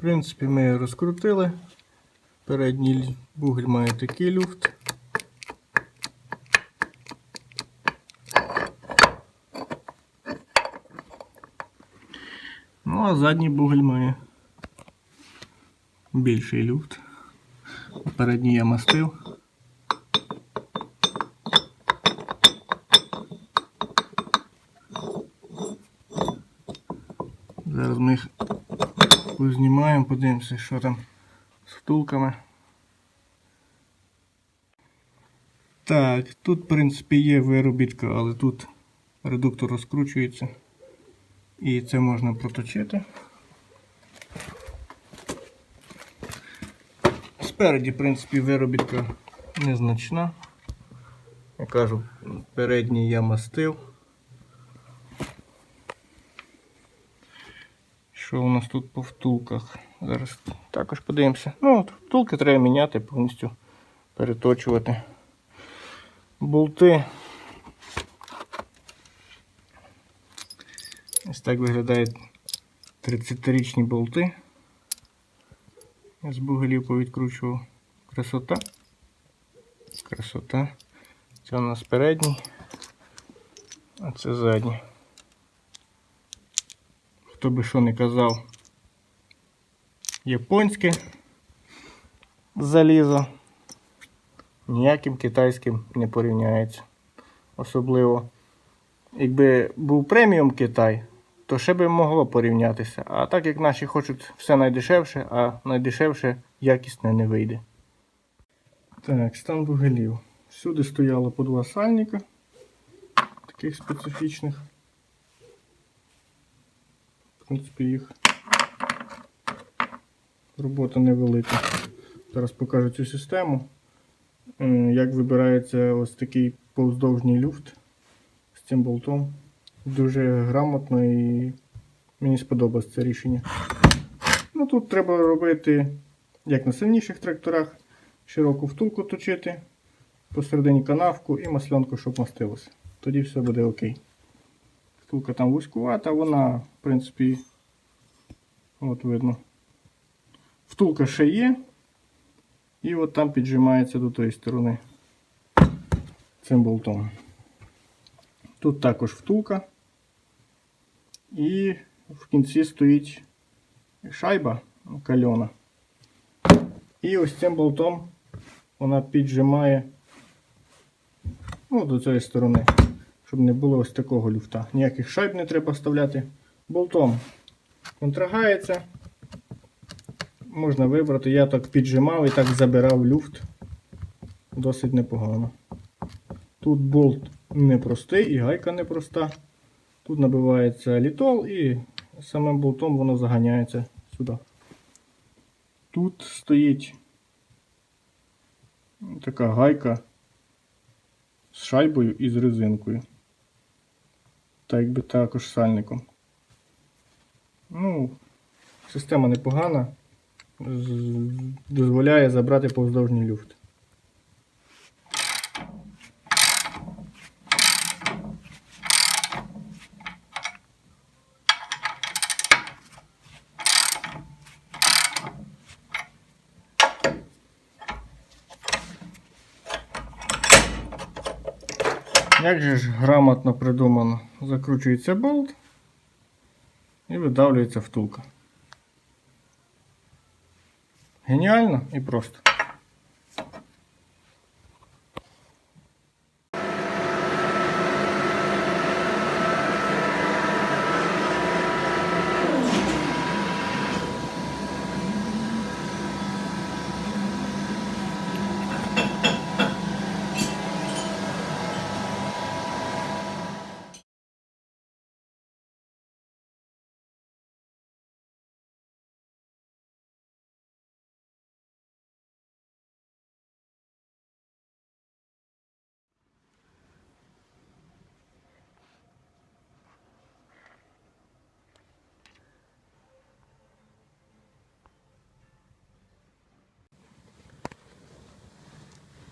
принципі, ми розкрутили. Передній бугель має такий люфт. Ну, а задній бугель має більший люфт. Передній я мастив. Зараз ми їх познімаємо, подивимося, що там з втулками. Так, тут, в принципі, є виробітка, але тут редуктор розкручується. І це можна проточити. Спереді, в принципі, виробітка незначна. Я кажу, передній я мастив. Що у нас тут по втулках? Зараз також подивимося. Ну, от втулки треба міняти, повністю переточувати. Болти. Ось так виглядають 30-річні болти. Я з бугелів повідкручував. Красота. Красота. Це у нас передній, а це задній. Хто би що не казав, японське залізо ніяким китайським не порівняється. Особливо, якби був преміум Китай, то ще би могло порівнятися. А так як наші хочуть все найдешевше, а найдешевше якісне не вийде. Так, стан вугелів. Всюди стояло по два сальника, таких специфічних. Принципі, їх робота невелика. Зараз покажу цю систему. Як вибирається ось такий повздовжній люфт з цим болтом. Дуже грамотно і мені сподобалось це рішення. Ну тут треба робити, як на сильніших тракторах, широку втулку точити, посередині канавку і маслянку, щоб мастилося. Тоді все буде окей. Втулка там вузькувата, вона, в принципі, от видно. Втулка ще є. І от там піджимається до тої сторони цим болтом. Тут також втулка. І в кінці стоїть шайба кальона. І ось цим болтом вона піджимає ну, до цієї сторони, щоб не було ось такого люфта. Ніяких шайб не треба вставляти. Болтом контрагається. Можна вибрати. Я так піджимав і так забирав люфт. Досить непогано. Тут болт непростий і гайка непроста. Тут набивається літол і самим болтом воно заганяється сюди. Тут стоїть така гайка з шайбою і з резинкою. Так якби також сальником. Ну, система непогана. Дозволяє забрати повздовжній люфт. Як же ж грамотно придумано, закручується болт і видавлюється втулка. Геніально і просто.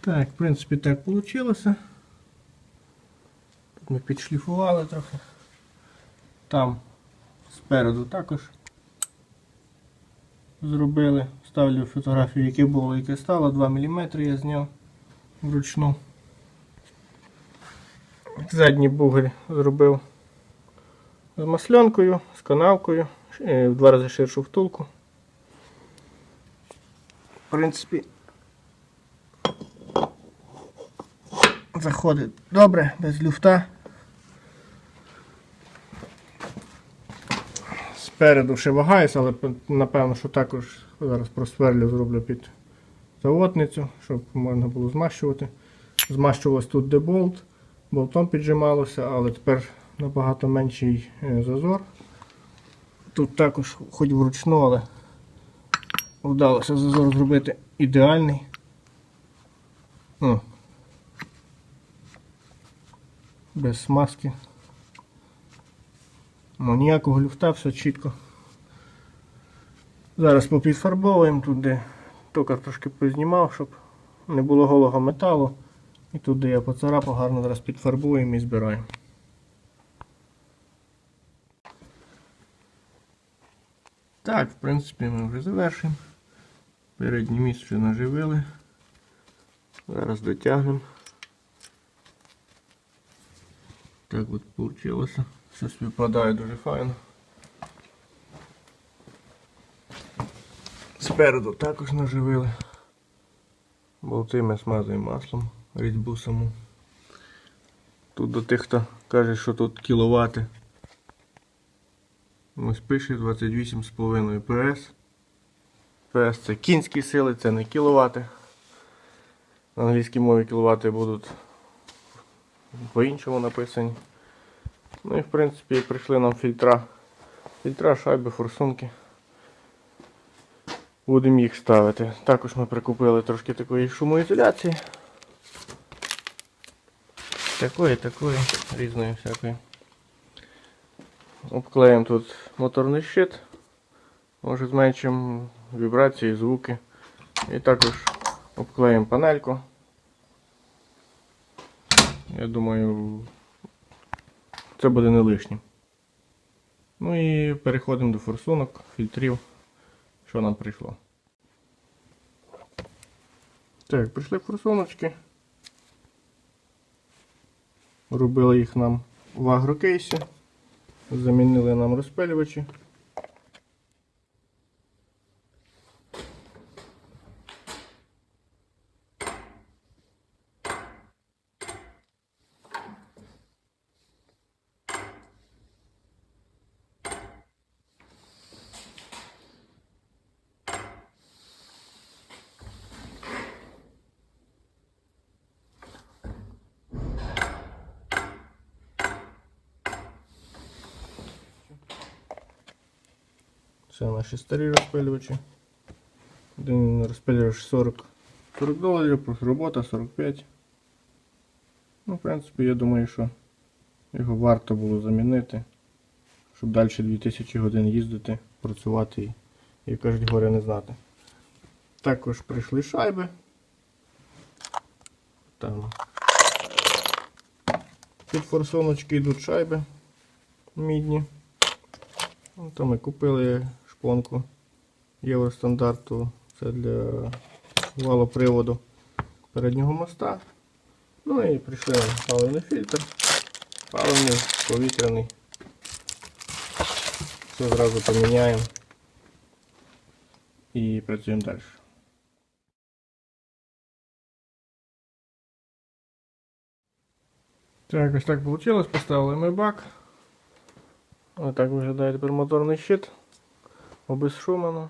Так, в принципі, так вийшло. Тут ми підшліфували трохи. Там спереду також. зробили. Ставлю фотографію, яке було, яке стало. 2 мм я зняв вручну. Задній бугель зробив з масленкою, з канавкою, е, в два рази ширшу втулку. В принципі, заходить добре, без люфта. Спереду ще вагаюся, але напевно, що також зараз просверлю, зроблю під заводницю, щоб можна було змащувати. Змащувалось тут де болт, болтом піджималося, але тепер набагато менший е, зазор. Тут також хоч вручну, але вдалося зазор зробити ідеальний. Ну, без смазки. Ну, ніякого люфта, все чітко. Зараз попідфарбовуємо тут, де токар трошки познімав, щоб не було голого металу. І тут, де я поцарапав, гарно зараз підфарбуємо і збираємо. Так, в принципі, ми вже завершимо. Переднє місце наживили. Зараз дотягнемо. Так от вийшло. Все співпадає дуже файно. Спереду також наживили. Болти ми смазуємо маслом, різьбу саму. Тут до тих, хто каже, що тут кіловати. Ось пише 28,5 PS. PS це кінські сили, це не кіловати. На англійській мові кіловати будуть по-іншому написані. Ну і в принципі прийшли нам фільтра. Фільтра, шайби, форсунки. Будемо їх ставити. Також ми прикупили трошки такої шумоізоляції. Такої, такої, різної всякої. Обклеїмо тут моторний щит. Може зменшимо вібрації, звуки. І також обклеїмо панельку. Я думаю, це буде не лишнім. Ну і переходимо до форсунок, фільтрів, що нам прийшло. Так, прийшли форсуночки. Робили їх нам в агрокейсі. Замінили нам розпилювачі. Це наші старі розпилювачі. Один розпилювач 40, 40 доларів, робота 45. Ну, в принципі, я думаю, що його варто було замінити, щоб далі 2000 годин їздити, працювати і, як кажуть, горя не знати. Також прийшли шайби. Там під форсуночки йдуть шайби мідні. Ну, То ми купили шпонку євростандарту. Це для валоприводу переднього моста. Ну і прийшли паливний фільтр, паливний, повітряний. Все зразу поміняємо і працюємо далі. Так, ось так вийшло. Поставили ми бак. Ось так виглядає тепер моторний щит. Обезшумлено.